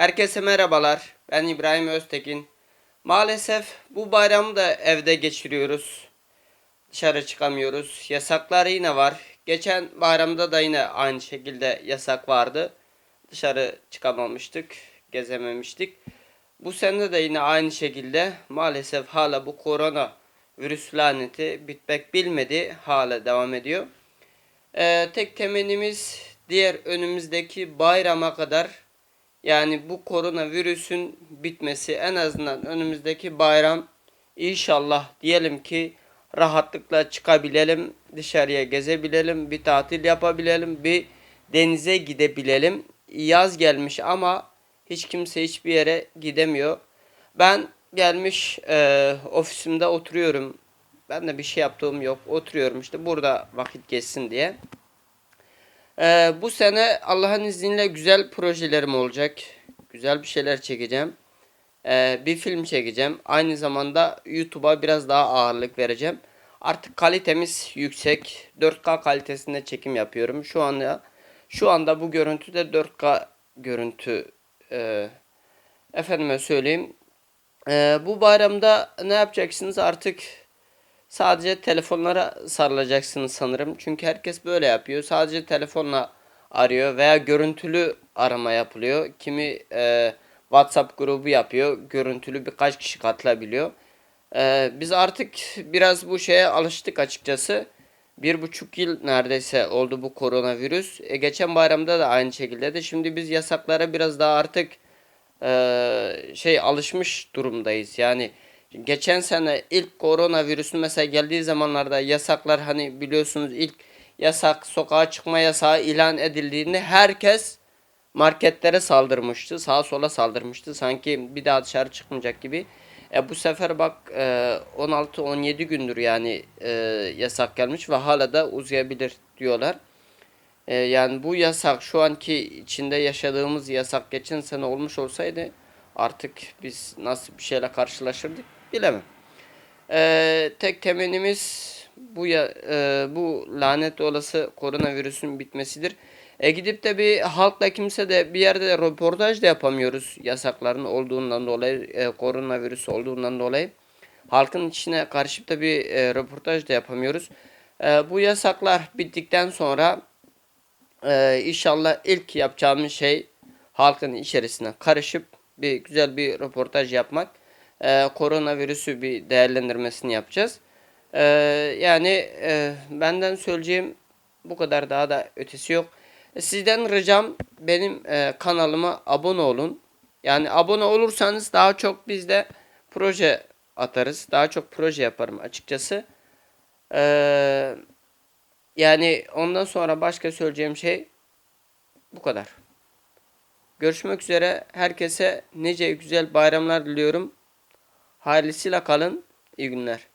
Herkese merhabalar. Ben İbrahim Öztekin. Maalesef bu bayramı da evde geçiriyoruz. Dışarı çıkamıyoruz. Yasaklar yine var. Geçen bayramda da yine aynı şekilde yasak vardı. Dışarı çıkamamıştık, gezememiştik. Bu sene de yine aynı şekilde maalesef hala bu korona virüs laneti bitmek bilmedi. Hala devam ediyor. Ee, tek temennimiz diğer önümüzdeki bayrama kadar yani bu koronavirüsün bitmesi en azından önümüzdeki bayram inşallah diyelim ki rahatlıkla çıkabilelim, dışarıya gezebilelim, bir tatil yapabilelim, bir denize gidebilelim. Yaz gelmiş ama hiç kimse hiçbir yere gidemiyor. Ben gelmiş e, ofisimde oturuyorum. Ben de bir şey yaptığım yok. Oturuyorum işte burada vakit geçsin diye. Ee, bu sene Allah'ın izniyle güzel projelerim olacak. Güzel bir şeyler çekeceğim. Ee, bir film çekeceğim. Aynı zamanda YouTube'a biraz daha ağırlık vereceğim. Artık kalitemiz yüksek. 4K kalitesinde çekim yapıyorum. Şu anda şu anda bu görüntü de 4K görüntü. Ee, efendime söyleyeyim. Ee, bu bayramda ne yapacaksınız artık Sadece telefonlara sarılacaksınız sanırım. Çünkü herkes böyle yapıyor. Sadece telefonla arıyor veya görüntülü arama yapılıyor. Kimi e, WhatsApp grubu yapıyor. Görüntülü birkaç kişi katılabiliyor. E, biz artık biraz bu şeye alıştık açıkçası. Bir buçuk yıl neredeyse oldu bu koronavirüs. E, geçen bayramda da aynı şekilde de. Şimdi biz yasaklara biraz daha artık e, şey alışmış durumdayız. Yani geçen sene ilk koronavirüsün mesela geldiği zamanlarda yasaklar hani biliyorsunuz ilk yasak sokağa çıkma yasağı ilan edildiğinde herkes marketlere saldırmıştı. Sağa sola saldırmıştı. Sanki bir daha dışarı çıkmayacak gibi. E bu sefer bak e, 16-17 gündür yani e, yasak gelmiş ve hala da uzayabilir diyorlar. E, yani bu yasak şu anki içinde yaşadığımız yasak geçen sene olmuş olsaydı artık biz nasıl bir şeyle karşılaşırdık bilemem. E, tek temennimiz bu ya e, bu lanet olası koronavirüsün bitmesidir. E gidip de bir halkla kimse de bir yerde röportaj da yapamıyoruz yasakların olduğundan dolayı, e, koronavirüs olduğundan dolayı. Halkın içine karışıp da bir e, röportaj da yapamıyoruz. E, bu yasaklar bittikten sonra e, inşallah ilk yapacağımız şey halkın içerisine karışıp bir güzel bir röportaj yapmak. E, koronavirüsü bir değerlendirmesini yapacağız. E, yani e, benden söyleyeceğim bu kadar daha da ötesi yok. Sizden ricam benim e, kanalıma abone olun. Yani abone olursanız daha çok biz de proje atarız. Daha çok proje yaparım açıkçası. Eee yani ondan sonra başka söyleyeceğim şey bu kadar. Görüşmek üzere. Herkese nice güzel bayramlar diliyorum. Hayırlısıyla kalın. İyi günler.